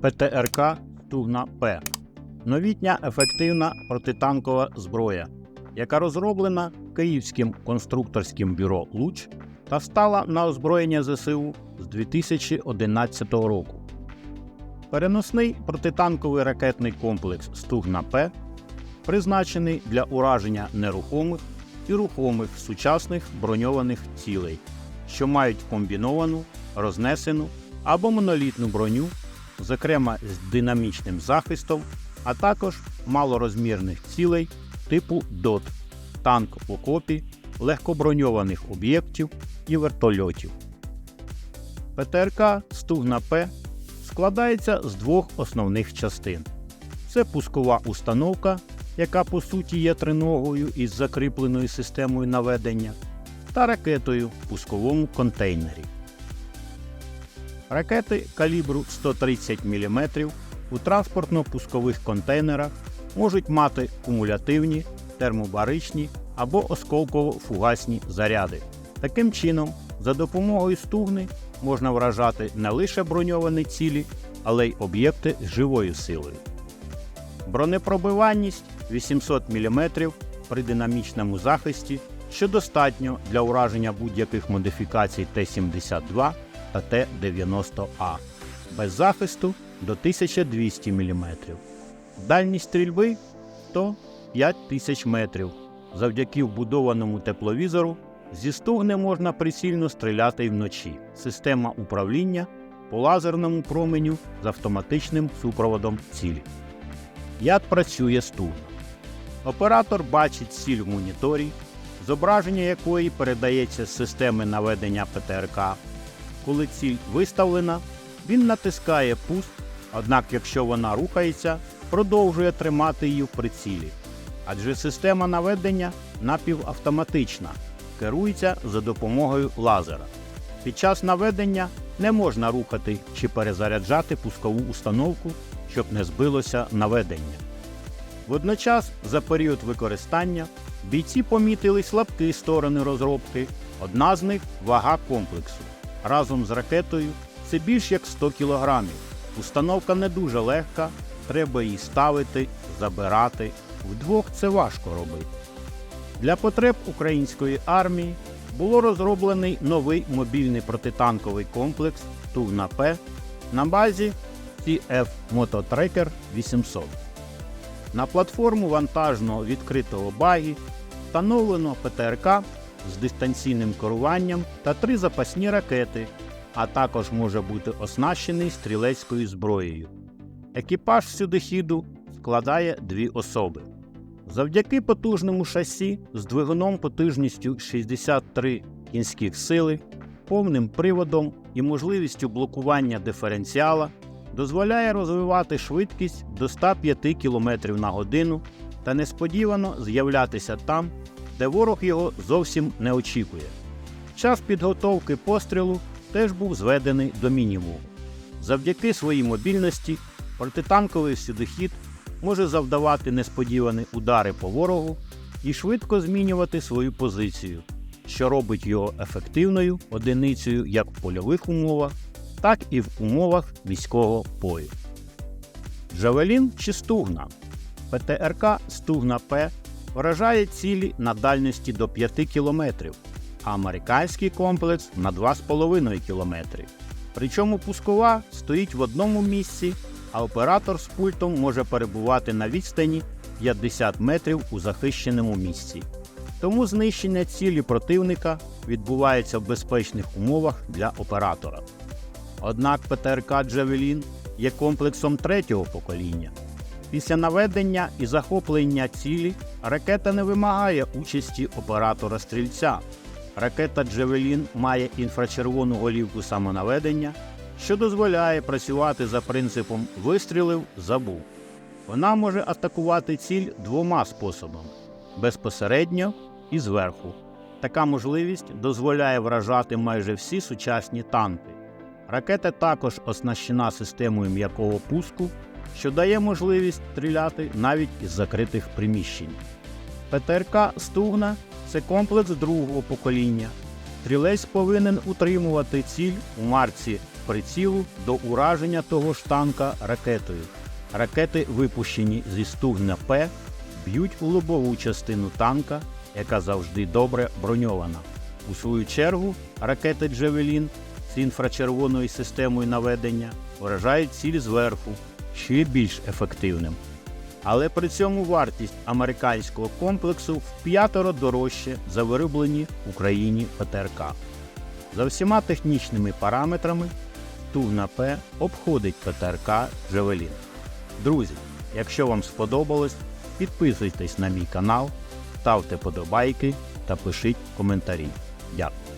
ПТРК Тугна П. Новітня ефективна протитанкова зброя, яка розроблена Київським конструкторським бюро Луч та стала на озброєння ЗСУ з 2011 року. Переносний протитанковий ракетний комплекс Стугна П призначений для ураження нерухомих і рухомих сучасних броньованих цілей, що мають комбіновану, рознесену або монолітну броню, зокрема з динамічним захистом, а також малорозмірних цілей типу ДОТ, танк в окопі, легкоброньованих об'єктів і вертольотів. ПТРК Стугна П складається з двох основних частин. Це пускова установка, яка по суті є триногою із закріпленою системою наведення, та ракетою в пусковому контейнері. Ракети калібру 130 мм у транспортно-пускових контейнерах можуть мати кумулятивні, термобаричні або осколково-фугасні заряди. Таким чином, за допомогою стугни можна вражати не лише броньовані цілі, але й об'єкти з живою силою. Бронепробиванність 800 мм при динамічному захисті, що достатньо для ураження будь-яких модифікацій Т-72 та Т-90А, без захисту до 1200 мм. Дальність стрільби 105 тисяч метрів. Завдяки вбудованому тепловізору зі стугни можна прицільно стріляти й вночі. Система управління по лазерному променю з автоматичним супроводом цілі. Як працює стугна? Оператор бачить ціль в моніторі, зображення якої передається з системи наведення ПТРК. Коли ціль виставлена, він натискає пуск, однак якщо вона рухається, продовжує тримати її в прицілі. Адже система наведення напівавтоматична, керується за допомогою лазера. Під час наведення не можна рухати чи перезаряджати пускову установку, щоб не збилося наведення. Водночас, за період використання, бійці помітили слабкі сторони розробки. Одна з них вага комплексу. Разом з ракетою це більш як 100 кг. Установка не дуже легка, треба її ставити, забирати. Вдвох це важко робити. Для потреб української армії було розроблений новий мобільний протитанковий комплекс Тугна П на базі CF Mototracker 800. На платформу вантажного відкритого багі встановлено ПТРК з дистанційним керуванням та три запасні ракети, а також може бути оснащений стрілецькою зброєю. Екіпаж сюдохіду складає дві особи. Завдяки потужному шасі з двигуном потужністю 63 кінських сили, повним приводом і можливістю блокування диференціала дозволяє розвивати швидкість до 105 км на годину та несподівано з'являтися там, де ворог його зовсім не очікує. Час підготовки пострілу теж був зведений до мінімуму. Завдяки своїй мобільності протитанковий сюдохід може завдавати несподівані удари по ворогу і швидко змінювати свою позицію, що робить його ефективною одиницею як в польових умовах, так і в умовах міського бою. Джавелін чи стугна. ПТРК Стугна П вражає цілі на дальності до 5 км, а американський комплекс на 2,5 км. Причому пускова стоїть в одному місці, а оператор з пультом може перебувати на відстані 50 метрів у захищеному місці. Тому знищення цілі противника відбувається в безпечних умовах для оператора. Однак ПТРК Джавелін є комплексом третього покоління. Після наведення і захоплення цілі ракета не вимагає участі оператора стрільця. Ракета Джавелін має інфрачервону голівку самонаведення, що дозволяє працювати за принципом вистрілив забув. Вона може атакувати ціль двома способами безпосередньо і зверху. Така можливість дозволяє вражати майже всі сучасні танки. Ракета також оснащена системою м'якого пуску, що дає можливість стріляти навіть із закритих приміщень. ПТРК Стугна це комплекс другого покоління. Стрілець повинен утримувати ціль у марці прицілу до ураження того ж танка ракетою. Ракети, випущені зі стугна П, б'ють у лобову частину танка, яка завжди добре броньована. У свою чергу, ракети Джевелін з інфрачервоною системою наведення вражають ціль зверху, ще більш ефективним. Але при цьому вартість американського комплексу в п'ятеро дорожче за вироблені в Україні ПТРК. За всіма технічними параметрами Тугна П обходить ПТРК Джевелін. Друзі, якщо вам сподобалось, підписуйтесь на мій канал, ставте подобайки та пишіть коментарі. Дякую.